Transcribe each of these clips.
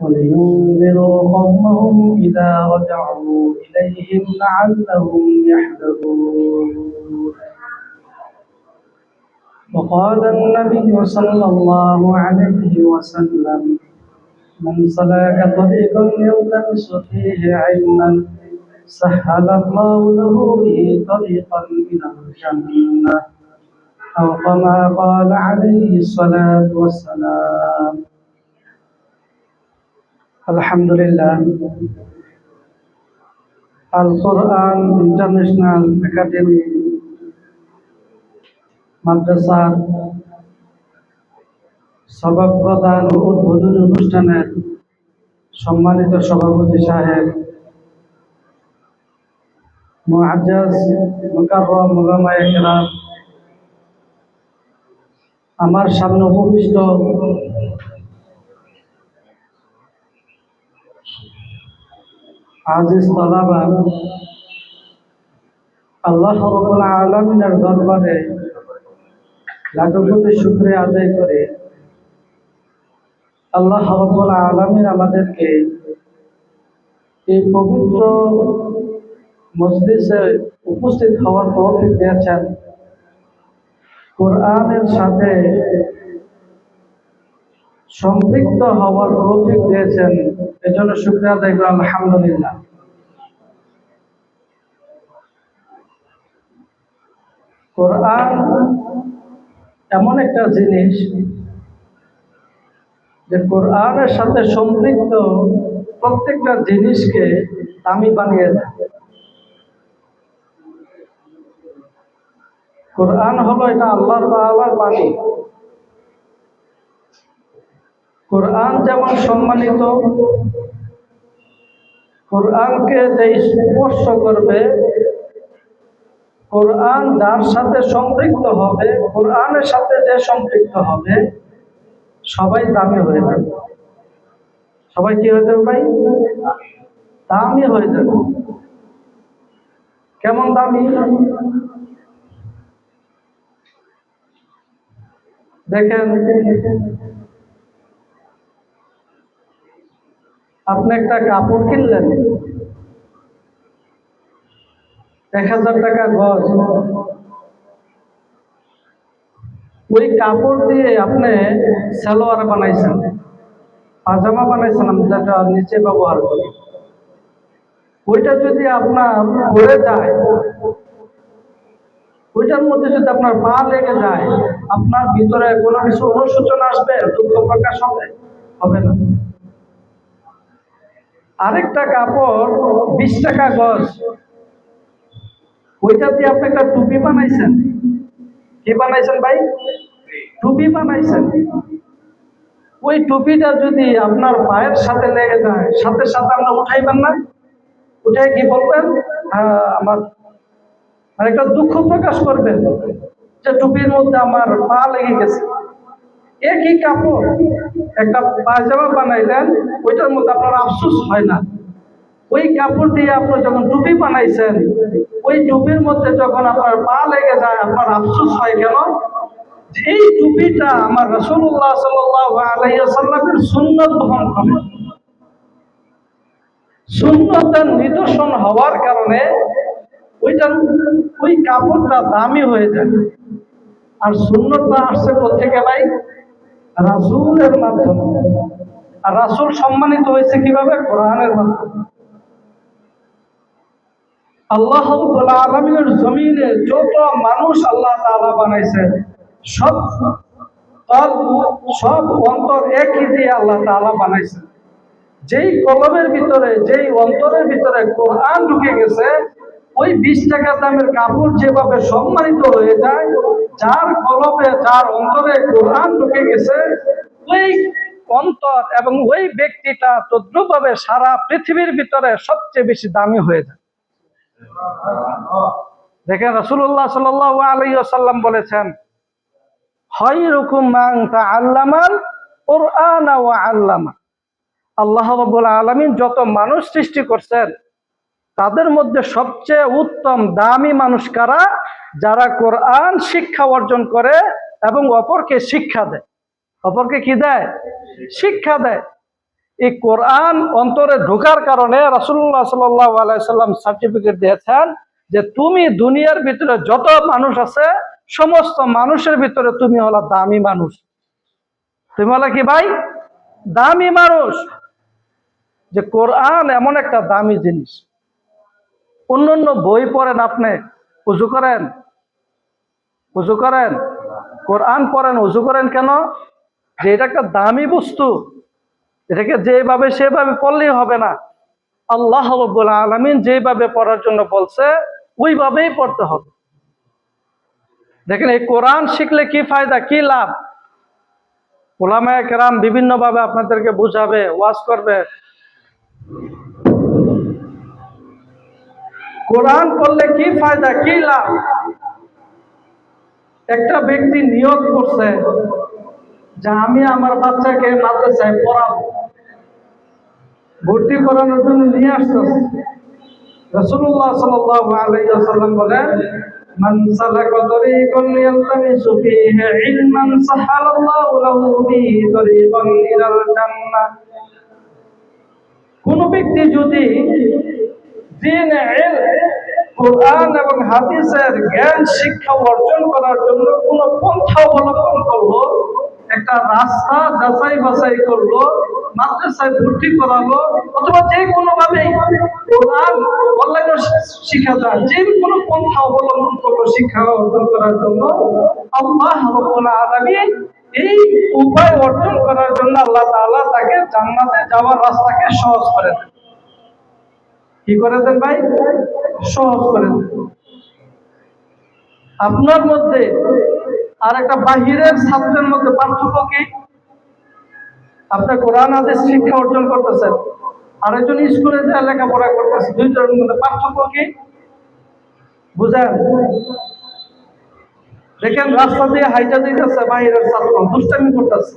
ولينذروا قومهم إذا رجعوا إليهم لعلهم يحذرون. وقال النبي صلى الله عليه وسلم من سلك طريقا يلتمس فيه علما سهل الله له به طريقا إلى الجنة. أو كما قال عليه الصلاة والسلام الحمد لله القرآن international academy মাদ্রাসার সবক প্রদান ও উদ্বোধনী অনুষ্ঠানের সম্মানিত সভাপতি সাহেব মুআজ্জাজ মুকাররম মুলামায়ে কেরাম আমার সামনে উপবিষ্ট আজিজ তলাবা আল্লাহ আলমিনের দরবারে লাখো কোটি শুক্রিয়া আদায় করে আল্লাহ রব্বুল আলমিন আমাদেরকে এই পবিত্র মসজিদে উপস্থিত হওয়ার তৌফিক দিয়েছেন কোরআনের সাথে সম্পৃক্ত হওয়ার তৌফিক দিয়েছেন। এজন্য শুক্রিয়া আদায় আলহামদুলিল্লাহ। কোরআন এমন একটা জিনিস যে কোরআনের সাথে সম্পৃক্ত প্রত্যেকটা জিনিসকে দামি বানিয়ে দেয়। কোরআন হলো এটা আল্লাহর তাআলার বাণী। কোরআন যেমন সম্মানিত, কোরআনকে যে স্পর্শ করবে, কোরআন যার সাথে সম্পৃক্ত হবে, কোরআনের সাথে যে সম্পৃক্ত হবে, সবাই দামি হয়ে যাবে। সবাই কি হয়ে যাবে ভাই? দামি হয়ে যাবে। কেমন দামি? দেখেন। আপনি একটা কাপড় কিনলেন। এক হাজার টাকা গজ। ওই কাপড় দিয়ে আপনি সালোয়ার বানাইছেন, পাজামা বানাইছেন, আমি যেটা নিচে ব্যবহার করি। ওইটা যদি আপনার পড়ে যায়, ওইটার মধ্যে যদি আপনার পা লেগে যায় আপনার ভিতরে কোনো কিছু অনুশোচনা আসবে, দুঃখ প্রকাশ হবে? হবে না। আরেকটা কাপড়, বিশ টাকা গজ। ওইটা দিয়ে আপনি একটা টুপি বানাইছেন? কি বানাইছেন ভাই? টুপি বানাইছেন। ওই টুপিটা যদি আপনার পায়ের সাথে লেগে যায়, সাথে সাথে আপনি উঠাইবেন না? উঠে কি বলবেন? আমার মানে একটা দুঃখ প্রকাশ করবেন। যে টুপির মধ্যে আমার পা লেগে গেছে। একই কাপড়? একটা পায়জামা বানাইলেন, ওইটার মধ্যে আপনার আফসোস হয় না। ওই কাপড় দিয়ে আপনি যখন টুপি বানাইছেন, ওই টুপির মধ্যে যখন আপনার পা লেগে যায়, আপনার আফসোস হয় কেন? এই টুপিটা আমার রসুল্লাহ সাল্লামের সুন্নত বহন করে। সুন্নতের নিদর্শন হওয়ার কারণে ওইটা ওই কাপড়টা দামি হয়ে যায়। আর শূন্যতা আসছে কোথেকে ভাই রাসুলের মাধ্যমে। আর রাসুল সম্মানিত হয়েছে কীভাবে? কোরআনের মাধ্যমে। আল্লাহ আলমিনের জমিনে যত মানুষ আল্লাহ তালা বানাইছে, সব সব অন্তর একই দিয়ে আল্লাহ তালা বানাইছে। যেই কলমের ভিতরে, যেই অন্তরের ভিতরে কোরআন ঢুকে গেছে ওই বিশ টাকা দামের কাপড় যেভাবে সম্মানিত হয়ে যায়, যার কলমে যার অন্তরে কোরআন ঢুকে গেছে, ওই অন্তর এবং ওই ব্যক্তিটা তদ্রুপভাবে সারা পৃথিবীর ভিতরে সবচেয়ে বেশি দামি হয়ে যায়। দেখেন রসুল্লাহ সাল আলী আসাল্লাম বলেছেন হয় রকম আল্লামাল কোরআন আল্লামা। আল্লাহ রবুল আলমিন যত মানুষ সৃষ্টি করছেন তাদের মধ্যে সবচেয়ে উত্তম দামি মানুষ কারা? যারা কোরআন শিক্ষা অর্জন করে এবং অপরকে শিক্ষা দেয়। অপরকে কি দেয়? শিক্ষা দেয়। এই কোরআন অন্তরে ঢোকার কারণে রাসুল্লাহ সাল্লাহ আলাইসাল্লাম সার্টিফিকেট দিয়েছেন যে তুমি দুনিয়ার ভিতরে যত মানুষ আছে, সমস্ত মানুষের ভিতরে তুমি হলো দামি মানুষ। তুমি হলো কি ভাই? দামি মানুষ। যে কোরআন এমন একটা দামি জিনিস। অন্য অন্য বই পড়েন আপনি? উজু করেন? উজু করেন? কোরআন পড়েন? উজু করেন কেন? যে এটা একটা দামি বস্তু। এটাকে যেভাবে সেভাবে পড়লেই হবে না। আল্লাহ রব্বুল আলমিন যেভাবে পড়ার জন্য বলছে, ওইভাবেই পড়তে হবে। দেখেন, এই কোরআন শিখলে কি ফায়দা, কি লাভ? ওলামায় কেরাম বিভিন্নভাবে আপনাদেরকে বুঝাবে, ওয়াজ করবে। কোরআন পড়লে কি ফায়দা কি লাভ একটা ব্যক্তি নিয়োগ করছে যে আমি আমার বাচ্চাকে মাদ্রাসায় পড়াবো ভর্তি করানোর জন্য নিয়ে আসতেছে রসুল্লাহ সাল্লাম বলেন من سلك طريقا يلتمس فيه علما سهل الله له به طريقا إلى الجنة কোন ব্যক্তি যদি দিন কোরআন এবং হাদিসের জ্ঞান, শিক্ষা অর্জন করার জন্য কোন পন্থা অবলম্বন করল, একটা রাস্তা যাচাই বাছাই করল, মাদ্রাসায় ভর্তি করালো, অথবা যে কোনো ভাবে কোরআন অনলাইনে শিক্ষা যায় যে কোনো পন্থা অবলম্বন করল শিক্ষা অর্জন করার জন্য, আল্লাহ রব্বুল আলামিন এই উপায় অর্জন করার জন্য আল্লাহ তাআলা তাকে জান্নাতে যাওয়ার রাস্তাকে সহজ করে দেন। কি করে দেন ভাই? সহজ করে দেন। আপনার মধ্যে আর একটা বাহিরের ছাত্রের মধ্যে পার্থক্য কি? আপনার কোরআন আদেশ শিক্ষা অর্জন করতেছেন। আরেকজন স্কুলে যা লেখাপড়া করতেছে দুইজনের মধ্যে পার্থক্য কি? বুঝেন? দেখেন, রাস্তা দিয়ে হাইটা দিতেছে বাহিরের ছাত্র, দুষ্টামি করতেছে।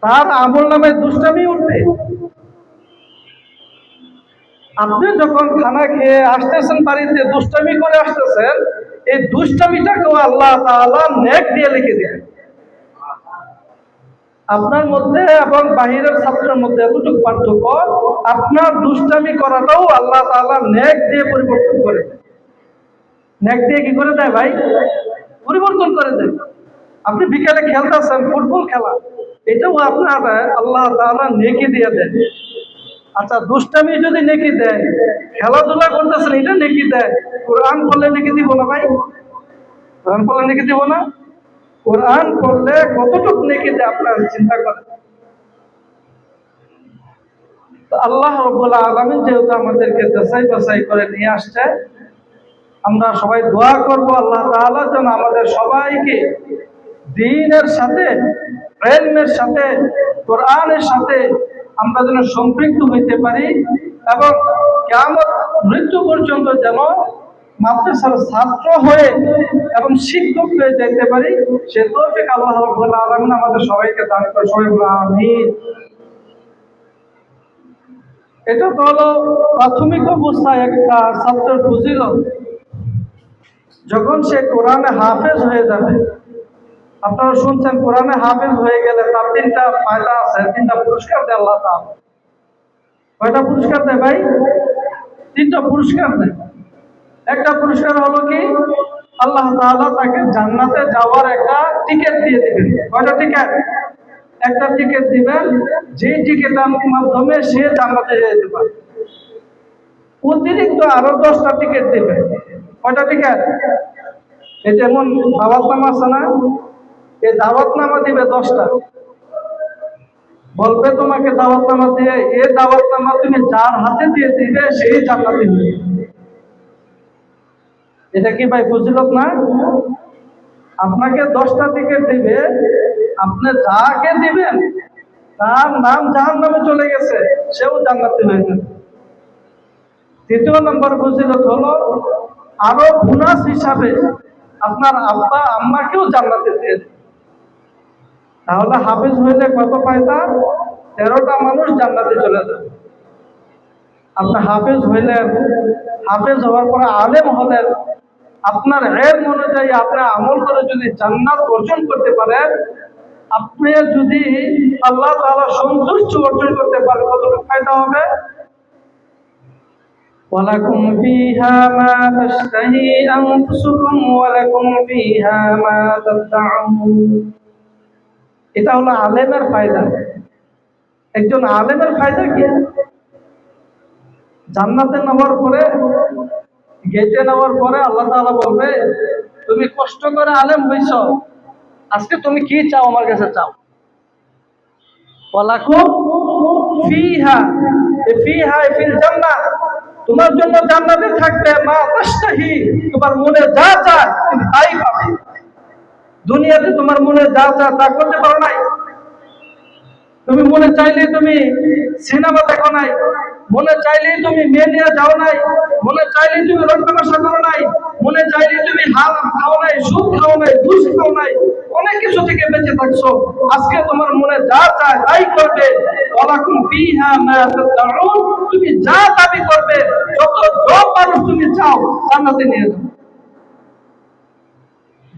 তার আমল নামে দুষ্টামি উঠবে। আপনি যখন খানা খেয়ে আসতেছেন বাড়িতে, দুষ্টামি করে আসতেছেন, এই দুষ্টামিটাকেও আল্লাহ তাআলা নেক দিয়ে লিখে দেন আপনার মধ্যে এবং বাহিরের ছাত্রের মধ্যে এতটুকু পার্থক্য, আপনার দুষ্টামি করাটাও আল্লাহ তাআলা নেক দিয়ে পরিবর্তন করে নেক দিয়ে কি করে দেয় ভাই? পরিবর্তন করে দেয়। আপনি বিকালে খেলতেছেন, ফুটবল খেলা, এটাও আপনার আল্লাহ তাআলা নেকি দিয়ে দেয় আচ্ছা দুষ্টামি যদি নেকি দেয়, খেলাধুলা করতেছেন, এটা নেকি দেয়? কোরআন পড়লে নেকি দিব না ভাই? কোরআন পড়লে নেকি দিব না? কোরআন পড়লে কতটুকু নেকি দেয় আপনার চিন্তা করেন। আল্লাহ রব্বুল্লাহ আলমিন যেহেতু আমাদেরকে দেশাই বাছাই করে নিয়ে আসছে, আমরা সবাই দোয়া করব আল্লাহ তাআলা যেন আমাদের সবাইকে দিনের সাথে, প্রেমের সাথে, কোরআনের সাথে আমরা যেন সম্পৃক্ত হইতে পারি এবং কেমন মৃত্যু পর্যন্ত যেন মাদ্রাসার ছাত্র হয়ে এবং শিক্ষক হয়ে যেতে পারি, সে তৌফিক আল্লাহ রাব্বুল আলামিন আমাদের সবাইকে দান করে, সবাই আমিন। এটা তো হলো প্রাথমিক অবস্থায় একটা ছাত্রের ফজিলত। যখন সে কোরআনে হাফেজ হয়ে যাবে আপনারা শুনছেন, কোরআনে হাফেজ হয়ে গেলে তার তিনটা ফায়দা আছে, তিনটা পুরস্কার দেয় আল্লাহ কয়টা পুরস্কার দেয় ভাই? তিনটা পুরস্কার দেয়। একটা পুরস্কার হলো কি? আল্লাহ তাআলা তাকে জান্নাতে যাওয়ার একটা টিকিট দিয়ে দিবেন। কয়টা টিকিট একটা টিকিট দিবেন যে টিকিটের মাধ্যমে সে জান্নাতে যেতে পারে অতিরিক্ত আরও দশটা টিকিট দিবে কয়টা টিকিট এই যেমন দাওয়াত নামা আছে না? এই দাওয়াত নামা দিবে দশটা। বলবে তোমাকে দাওয়াত নামা দিয়ে এই দাওয়াত নামা তুমি যার হাতে দিয়ে দিবে, সেই জান্নাতে দিবে এটা কি ভাই ফজিলত না? আপনাকে দশটা টিকিট দিবে, আপনি যাকে দিবেন, তার নাম যার নামে চলে গেছে, সেও জান্নাতি হয়ে যাবে। তৃতীয় নম্বর ফজিলত হলো, আরও বোনাস হিসাবে আপনার আব্বা, আম্মাকেও জান্নাতে দিয়ে তাহলে হাফেজ হইলে কত ফায়দা তেরোটা মানুষ জান্নাতে চলে যাবে আপনি হাফেজ হইলেন হাফেজ হওয়ার পরে আলেম হলেন আপনার এর অনুযায়ী আপনি আমল করে যদি জান্নাত অর্জন করতে পারেন আপনি যদি আল্লাহ তাআলা সন্তুষ্ট অর্জন করতে পারেন কতটুকু ফায়দা হবে ولكم فيها ما تشتهي أنفسكم ولكم فيها ما تدعون এটা হলো আলেমের ফায়দা। একজন আলেমের ফায়দা কি? জান্নাতে নেওয়ার পরে গেটে নেওয়ার পরে আল্লাহ তাআলা বলবে, তুমি কষ্ট করে আলেম হইছ। আজকে তুমি কি চাও আমার কাছে চাও? ফিহা ফিহা ফিল জান্নাহ। তোমার জন্য জান্নাতে থাকবে মা তাশতাহি। তোমার মনে যা চায় তুমি তাই পাবে। দুনিয়াতে তোমার মনে যা চায় তা করতে পারো নাই। তুমি মনে চাইলে তুমি সিনেমা দেখো নাই। মনে চাইলেই তুমি মেয়ে নিয়ে যাও নাই। মনে চাইলেই তুমি রক্তকষা করো নাই। মনে চাইলে তুমি হাল খাও নাই, সুদ খাও নাই, ঘুষ খাও নাই। অনেক কিছু থেকে বেঁচে থাকছো। আজকে তোমার মনে যা চায় তাই করবে। ওয়ালাকুম ফিহা মা তুমি যা দাবি করবে, যত জব মানুষ তুমি চাও, জান্নাতে নিয়ে যাও।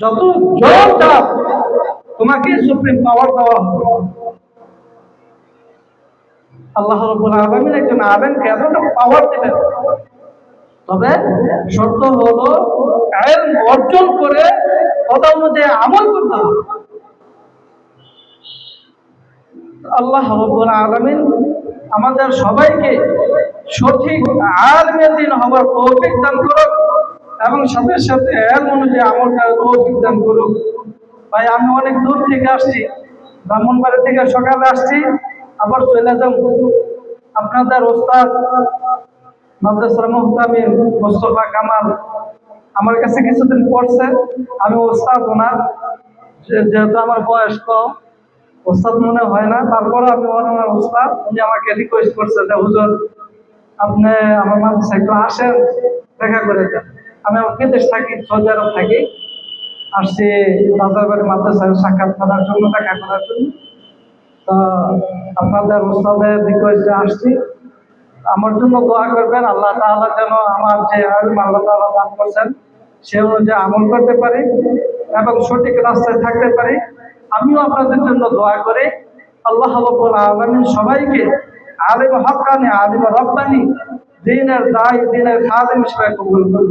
যত জব চাও তোমাকে সুপ্রিম পাওয়ার দেওয়া হবে। আল্লাহ রব্বুল আলামিন একজন আলেমকে এতটা পাওয়ার দিবেন তবে শর্ত হলো অর্জন করে কথা অনুযায়ী আমল করতে হবে। আল্লাহ রব্বুল আলামিন আমাদের সবাইকে সঠিক আলমের দিন হবার তৌফিক দান করুক এবং সাথে সাথে এল অনুযায়ী আমল করার তৌফিক করুক ভাই, আমি অনেক দূর থেকে আসছি। ব্রাহ্মণবাড়ি থেকে সকালে আসছি, আবার চলে যাব। আপনাদের ওস্তাদ, মাদ্রাসার মোহতামিন মোস্তফা কামাল আমার কাছে কিছুদিন পড়ছে। আমি ওস্তাদ ওনার যেহেতু আমার বয়স কম, ওস্তাদ মনে হয় না। তারপরে আমি ওনার ওস্তাদ, উনি আমাকে রিকোয়েস্ট করছে যে, হুজুর, আপনি আমার মাদ্রাসা একটু আসেন, দেখা করে যান। আমি আমার বিদেশ থাকি, সৌদি আরব থাকি। আসছি রাজারবাড়ি মাদ্রাসায় সাক্ষাৎ করার জন্য, দেখা করার জন্য। তো আপনাদের ওস্তাদের রিকোয়েস্টে আসছি। আমার জন্য দোয়া করবেন, আল্লাহ তাআলা যেন আমার যে আলম, আল্লাহ দান করছেন, সে অনুযায়ী আমল করতে পারি এবং সঠিক রাস্তায় থাকতে পারি। আমিও আপনাদের জন্য দোয়া করি। আল্লাহ রাব্বুল আলামিন সবাইকে আলিম হক্কানি, আলিম রব্বানি, দিনের দায়, দিনের খাদিম হিসেবে কবুল করুন।